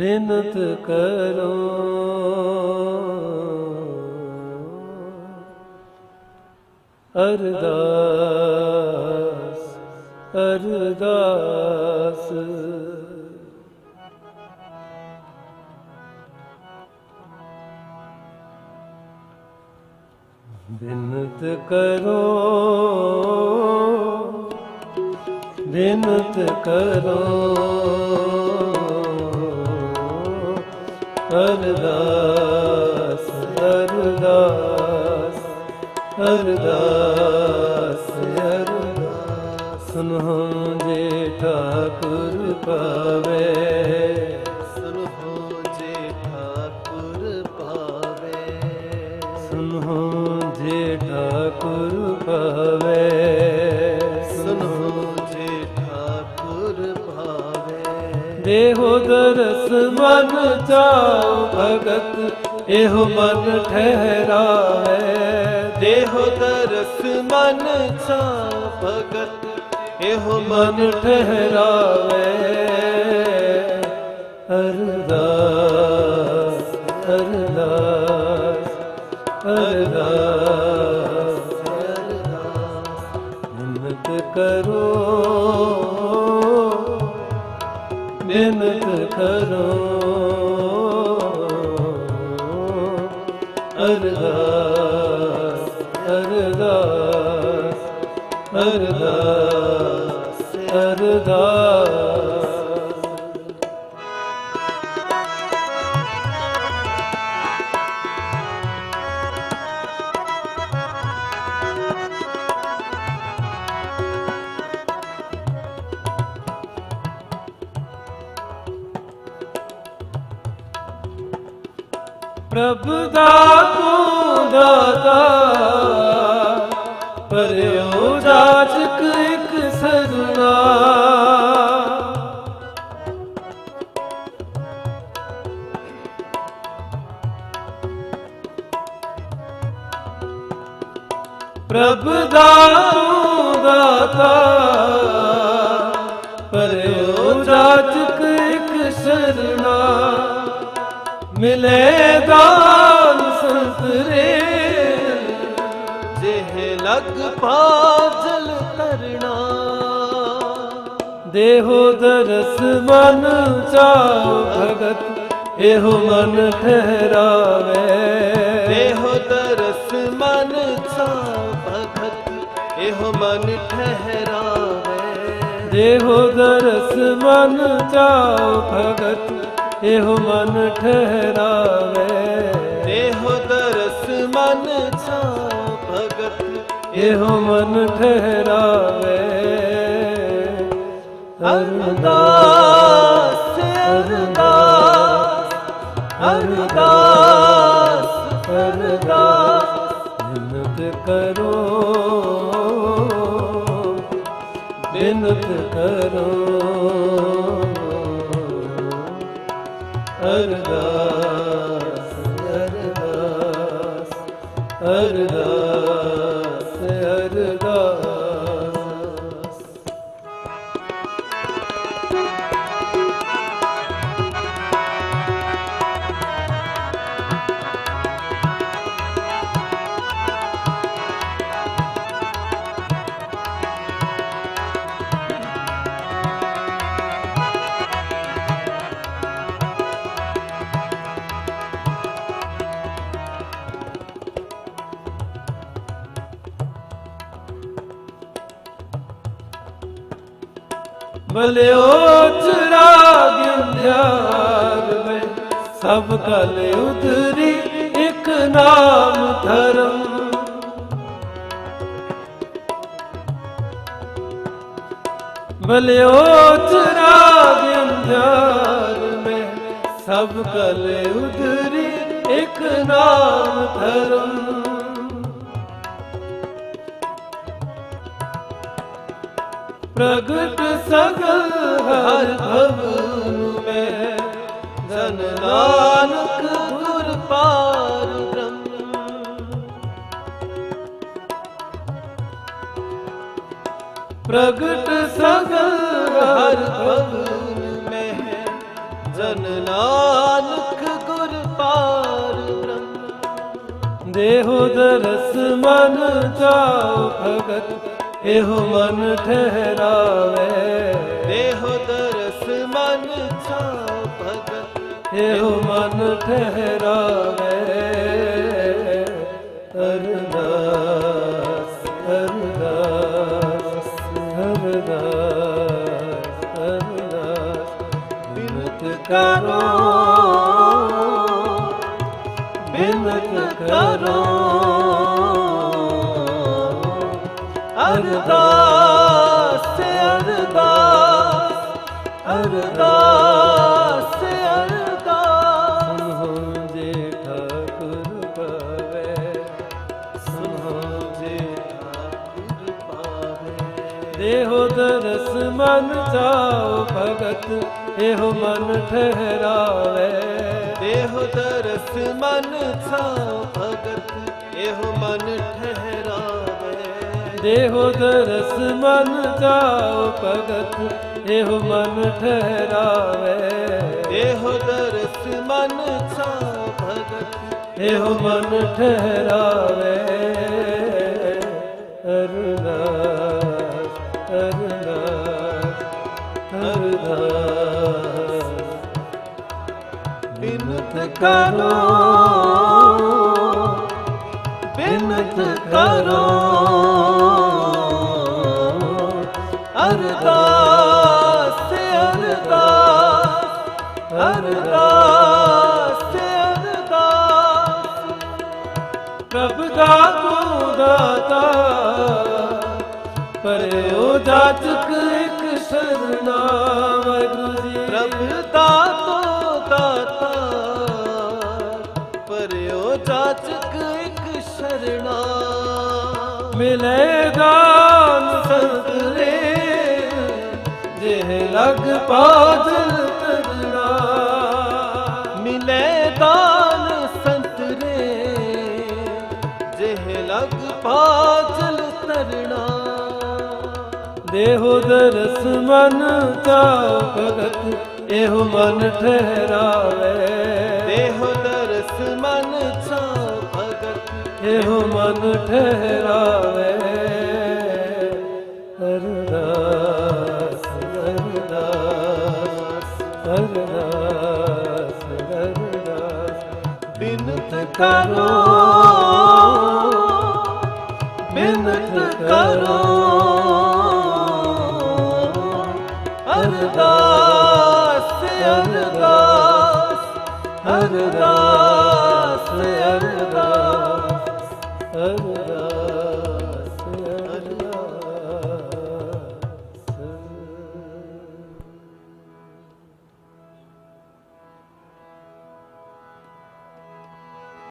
ਬਿਨਤ ਕਰੋ। ਅਰਦਾਸ ਅਰਦਾਸ। ਬਿਨਤ ਕਰੋ ਬਿਨਤ ਕਰੋ। ਅਰਦਾਸ ਅਰਦਾਸ ਅਰਦਾਸ ਅਰਦਾਸ ਸੁਨੋ ਜੇ ਠਾਕੁਰ ਪਾਵੇ ਭਾਵੇ ਦਰਸ ਮਨ ਚਾਉ ਭਗਤ, ਇਹੋ ਮਨ ਠਹਿਰਾਵੇ। ਦੇਹੋ ਦਰਸ ਮਨ ਛਾ ਭਗਤ, ਇਹੋ ਮਨ ਮਨ ਠਹਿਰਾਵੇ ਅਰਦਾਸ ਅਰਦਾਸ ਅਰਦਾਸ। ਮਿੰਨਤ ਕਰੋ ਕਰੋ। ਅਰਦਾਸ ਅਰਦਾਸ ਅਰਦਾਸ ਅਰਦਾਸ। ਪ੍ਰਭ ਦਾ ਤੂੰ ਦਾਤਾ ਪਰਿਓ ਜਾਚਕ ਇੱਕ ਸਰਨਾ ਪ੍ਰਭ ਦਾ ਤੂੰ ਦਾਤਾ ਪਰਿਓ ਜਾਚਕ ਇੱਕ ਸਰਨਾ ਮਿਲੇ ਦਾਨ ਸੰਤਰੇ। ਜਿਹ ਲਗ ਪਾਜਲ ਤਰਣਾ। ਦੇਹੋ ਦਰਸ ਮਨ ਚਾਉ ਭਗਤ, ਇਹੋ ਮਨ ਠਹਿਰਾਵੇ। ਦੇਹੋ ਦਰਸ ਮਨ ਛਾ ਭਗਤ, ਇਹੋ ਮਨ ਠਹਿਰਾਵੇ। ਦੇਹੋ ਦਰਸ ਮਨ ਚਾਉ ਭਗਤ ਇਹੋ ਮਨ ਠਹਿਰਾਵੇ। ਦੇਹੋ ਦਰਸ ਮਨ ਛਾ ਭਗਤ। ਇਹੋ ਮਨ ਠਹਿਰਾਵੇ। ਅਰਦਾਸ ਅਰਦਾਸ ਅਰਦਾਸ। ਅਰਦਾਸ ਬਿਨਤ ਕਰੋ ਬਿਨਤ ਕਰੋ। ਅਰਦਾਸ ਅਰਦਾਸ ਅਰਦਾਸ। ਬਲਿਓ ਚਰਾਗ ਅੰਧਿਆਰ ਵੇ ਸਭ ਕਲ ਉਧਰੀ ਇੱਕ ਨਾਮ ਧਰਮ। ਬਲਿਓ ਚਰਾਗ ਅੰਧਿਆਰ ਵੇ ਸਭ ਕਲ ਉਧਰੀ ਇੱਕ ਨਾਮ ਧਰਮ। ਪ੍ਰਗਟ ਸਗਲ ਹਰ ਭਵਨ ਮੈਂ। ਜਨ ਨਾਨਕ ਗੁਰ ਪਾਰ ਬ੍ਰਹਮ। ਪ੍ਰਗਟ ਸਗਲ ਹਰ ਭਵਨ ਮੈਂ। ਜਨ ਨਾਨਕ ਗੁਰ ਪਾਰ ਬ੍ਰਹਮ। ਦੇਹੁ ਦਰਸ ਮਨ ਚਾਉ ਭਗਤ ਇਹੋ ਮਨ ਠਹਿਰਾਵੇ। ਦੇਹੁ ਦਰਸ ਮਨ ਛਾਉ ਭਗਤ ਇਹੋ ਮਨ ਠਹਿਰਾਵੇ। ਅਰਦਾਸ ਅਰਦਾਸ ਅਰਦਾਸ ਅਰਦਾਸ। ਬਿਨਤ ਕਰੋ। ਬਿਨਤ ਕਰੋ। ਅਰਦਾਸ ਅਰਦਾਸ ਅਰਦਾਸ। ਅਰਦਾਸ ਸੁਨੋ ਜੇ ਠਾਕੁਰ ਪਾਵੇ ਸੁਨੋ ਜੇ ਠਾਕੁਰ ਪਾਵੇ। ਦੇਹੋ ਦਰਸ ਮਨ ਚਾਉ ਭਗਤ, ਇਹੋ ਮਨ ਠਹਿਰਾਵੇ। ਦੇਹੁ ਦਰਸ ਮਨ ਛਾਉ ਭਗਤ, ਇਹੋ ਮਨ ਠਹਿਰਾਵੇ। ਦੇਹੋ ਦਰਸ ਮਨ ਚਾਉ ਭਗਤ ਇਹੋ ਮਨ ਠਹਿਰਾਵੇ। ਦੇਹੁ ਦਰਸ ਮਨ ਛਾਉ ਭਗਤ ਇਹੋ ਮਨ ਠਹਿਰਾਵੇ। ਅਰਦਾਸ ਅਰਦਾਸ ਅਰਦਾਸ ਬਿਨਤ ਕਰੋ ਬਿਨਤ ਕਰੋ। ਅਰਦਾਸ ਅਰਦਾਸ। ਅਰਦਾਸ ਪ੍ਰਭ ਦਾ ਤੂੰ ਦਾਤਾ ਪਰਿਓ ਜਾਚਕ ਇੱਕ ਸਰਨਾ ਵਾਹਿਗੁਰੂ ਜੀ। ਪ੍ਰਭ ਦਾਤੋ ਪਰਿਓ ਜਾਚਕ ਇੱਕ ਸ਼ਰਣਾ ਮਿਲੇ ਦਾਨ ਸੰਤਰੇ ਜਿਹ ਲਗ ਪਾਦਲ ਤਗੜਾ ਮਿਲੇ ਦਾਨ ਸੰਤਰੇ ਜਿਹ ਲਗ ਪਾਚਲ ਤਰਣਾ। ਦੇਹੋ ਦਰਸ ਮਨ ਚਾਉ ਭਗਤ, ਇਹੋ ਮਨ ਠਹਿਰਾਵੇ। ਦੇਹੁ ਦਰਸ ਮਨ ਛਾ ਭਗਤ, ਇਹੋ ਮਨ ਠਹਿਰਾਵੇ। ਬਿਨਤ ਕਰੋ ਬਿਨਤ ਕਰੋ।